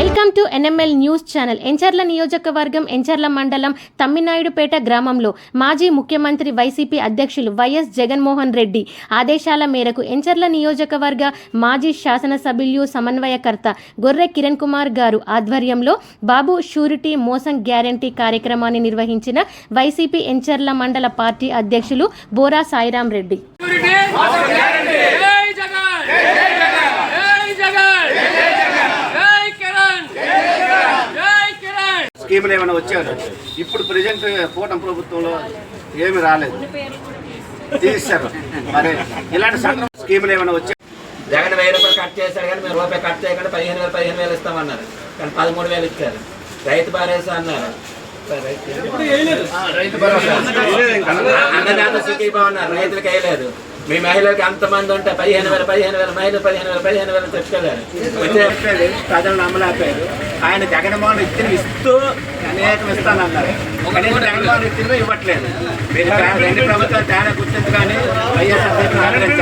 Welcome to NML news channel. Yencherla నియోజకవర్గం ఎంచర్ల మండలం తమ్మినాయుడుపేట గ్రామంలో మాజీ ముఖ్యమంత్రి వైసీపీ అధ్యక్షులు వైఎస్ జగన్మోహన్ రెడ్డి ఆదేశాల మేరకు ఎంచర్ల నియోజకవర్గ మాజీ శాసనసభ్యులు సమన్వయకర్త గొర్రె కిరణ్ కుమార్ గారు ఆధ్వర్యంలో బాబు షూరిటీ మోసం గ్యారంటీ కార్యక్రమాన్ని నిర్వహించిన వైసీపీ ఎంచర్ల మండల పార్టీ అధ్యక్షులు బోరా సాయిరాం రెడ్డి జై జగన్ జై జగన్ జై కిరణ్ జై కిరణ్ స్కీములు ఏమైనా వచ్చారు ఇప్పుడు ప్రజెంట్ కూటమి ప్రభుత్వంలో ఏమి రాలేదు. తీశారు మరి ఇలాంటి సన్న స్కీములు ఏమైనా వచ్చారు జగన్ వెయ్యి రూపాయలు కట్ చేశారు కానీ మీరు రూపాయి కట్ చేయకుండా పదిహేను వేలు పదిహేను వేలు ఇస్తామన్నారు. కానీ పదమూడు వేలు ఇచ్చారు. రైతు భరోసా అన్నారు. అన్నదాత సుఖీభావ అన్నారు. రైతులకు వేయలేదు. మీ మహిళలకు అంతమంది ఉంటే పదిహేను వేల పదిహేను వేల మహిళలు పదిహేను వేల పదిహేను వేలు చెప్పుకోలేరు వచ్చే ప్రజలు నమ్మలేకపోయారు. ఆయన జగన్మోహన్ ఇచ్చిన ఇస్తూ అనేకం ఇస్తానన్నారు కనీసం జగన్మోహన్ ఇచ్చిన ఇవ్వట్లేదు. మీరు రెండు ప్రభుత్వాలు తేడా గుర్తించగానే కానీ వైఎస్ఆర్